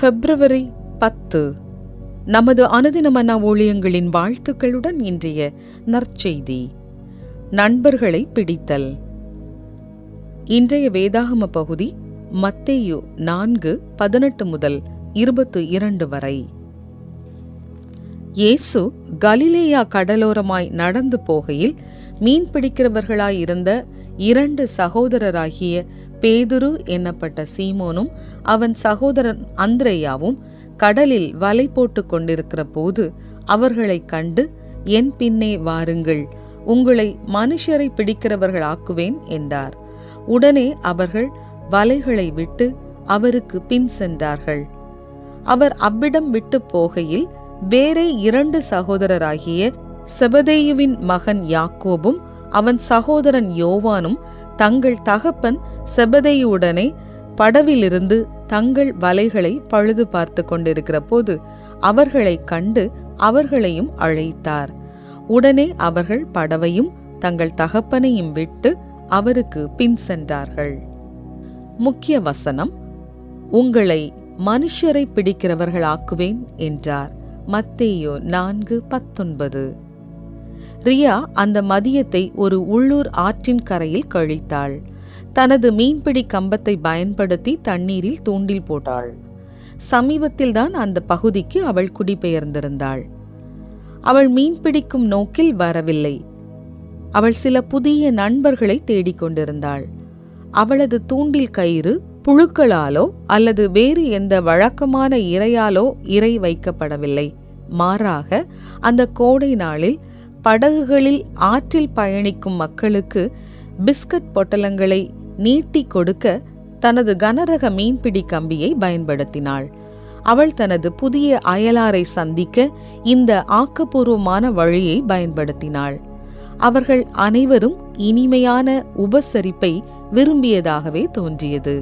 பிப்ரவரி பத்து. நமது அனுதினமன ஊழியங்களின் வாழ்த்துக்களுடன் இன்றைய நற்செய்தி. நண்பர்களை பிடித்தல். இன்றைய வேதாகம பகுதி மத்தேயு நான்கு பதினெட்டு முதல் இருபத்து இரண்டு வரை. இயேசு கலிலேயா கடலோரமாய் நடந்து போகையில் மீன் பிடிக்கிறவர்களாயிருந்த இரண்டு சகோதரராகிய பேதுரு என்னப்பட்ட சீமோனும் அவன் சகோதரன் அந்திரேயாவும் கடலில் வலை போட்டுக் கொண்டிருக்கிற போது அவர்களை கண்டு என் பின்னே வாருங்கள் உங்களை மனுஷரை பிடிக்கிறவர்கள் ஆக்குவேன் என்றார். உடனே அவர்கள் வலைகளை விட்டு அவருக்கு பின் சென்றார்கள். அவர் அவ்விடம் விட்டு போகையில் வேறே இரண்டு சகோதரராகிய செபதேயுவின் மகன் யாக்கோபும் அவன் சகோதரன் யோவானும் தங்கள் தகப்பன் செபதையுடனே படவிலிருந்து தங்கள் வலைகளை பழுது பார்த்து கொண்டிருக்கிற போது அவர்களைக் கண்டு அவர்களையும் அழைத்தார். உடனே அவர்கள் படவையும் தங்கள் தகப்பனையும் விட்டு அவருக்கு பின் சென்றார்கள். முக்கிய வசனம் உங்களை மனுஷரை பிடிக்கிறவர்களாக்குவேன் என்றார். மத்தேயோ நான்கு பத்தொன்பது. ரியா அந்த மதியத்தை ஒரு உள்ளூர் ஆற்றின் கரையில் கழித்தாள். தனது மீன்பிடி கம்பத்தை பயன்படுத்தி தண்ணீரில் தூண்டில் போட்டாள். சமீபத்தில்தான் அந்த பகுதிக்கு அவள் குடிபெயர்ந்திருந்தாள். அவள் மீன்பிடிக்கும் நோக்கில் வரவில்லை. அவள் சில புதிய நண்பர்களை தேடிக்கொண்டிருந்தாள் அவளது தூண்டில் கயிறு புழுக்களாலோ அல்லது வேறு எந்த வழக்கமான இரையாலோ இறை வைக்கப்படவில்லை. மாறாக அந்த கோடை நாளில் படகுகளில் ஆற்றில் பயணிக்கும் மக்களுக்கு பிஸ்கட் பொட்டலங்களை நீட்டி கொடுக்க தனது கனரக மீன்பிடி கம்பியை பயன்படுத்தினாள். அவள் தனது புதிய அயலாரை சந்திக்க இந்த ஆக்கப்பூர்வமான வழியை பயன்படுத்தினாள். அவர்கள் அனைவரும் இனிமையான உபசரிப்பை விரும்பியதாகவே தோன்றியது.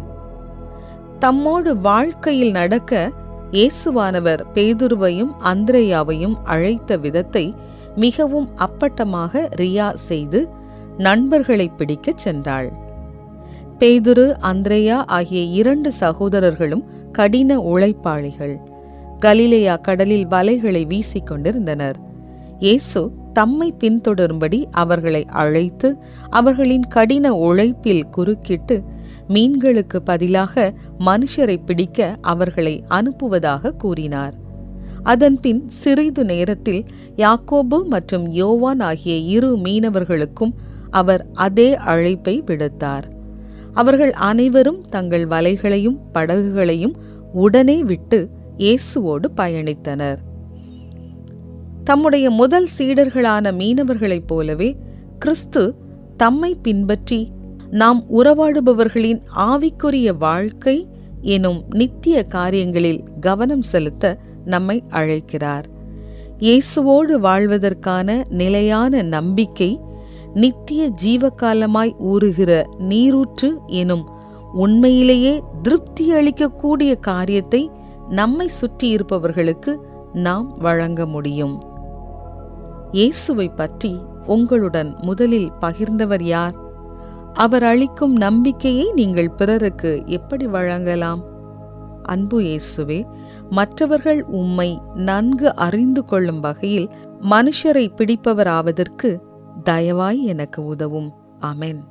தம்மோடு வாழ்க்கையில் நடக்க இயேசுவானவர் பேதுருவையும் அந்திரையாவையும் அழைத்த விதத்தை மிகவும் அப்பட்டமாக ரியா செய்து நண்பர்களை பிடிக்கச் சென்றாள். பேதுரு அந்திரேயா ஆகிய இரண்டு சகோதரர்களும் கடின உழைப்பாளிகள். கலிலேயா கடலில் வலைகளை வீசிக் கொண்டிருந்தனர். இயேசு தம்மை பின்தொடரும்படி அவர்களை அழைத்து அவர்களின் கடின உழைப்பில் குறுக்கிட்டு மீன்களுக்கு பதிலாக மனுஷரை பிடிக்க அவர்களை அனுப்புவதாக கூறினார். அதன்பின் சிறிது நேரத்தில் யாக்கோபு மற்றும் யோவான் ஆகிய இரு மீனவர்களுக்கும் அவர் அதே அழைப்பை விடுத்தார். அவர்கள் அனைவரும் தங்கள் வலைகளையும் படகுகளையும் உடனே விட்டு இயேசுவோடு பயணித்தனர். தம்முடைய முதல் சீடர்களான மீனவர்களைப் போலவே கிறிஸ்து தம்மை பின்பற்றி நாம் உறவாடுபவர்களின் ஆவிக்குரிய வாழ்க்கை எனும் நித்திய காரியங்களில் கவனம் செலுத்த நம்மை அழைக்கிறார். இயேசுவோடு வாழ்வதற்கான நிலையான நம்பிக்கை நித்திய ஜீவகாலமாய் ஊறுகிற நீரூற்று எனும் உண்மையிலேயே திருப்தி அளிக்கக்கூடிய காரியத்தை நம்மை சுற்றி இருப்பவர்களுக்கு நாம் வழங்க முடியும். இயேசுவை பற்றி உங்களுடன் முதலில் பகிர்ந்தவர் யார்? அவர் அளிக்கும் நம்பிக்கையை நீங்கள் பிறருக்கு எப்படி வழங்கலாம்? அன்பு இயேசுவே மற்றவர்கள் உம்மை நன்கு அறிந்து கொள்ளும் வகையில் மனுஷரை பிடிப்பவராவதற்கு தயவாய் எனக்கு உதவும். அமென்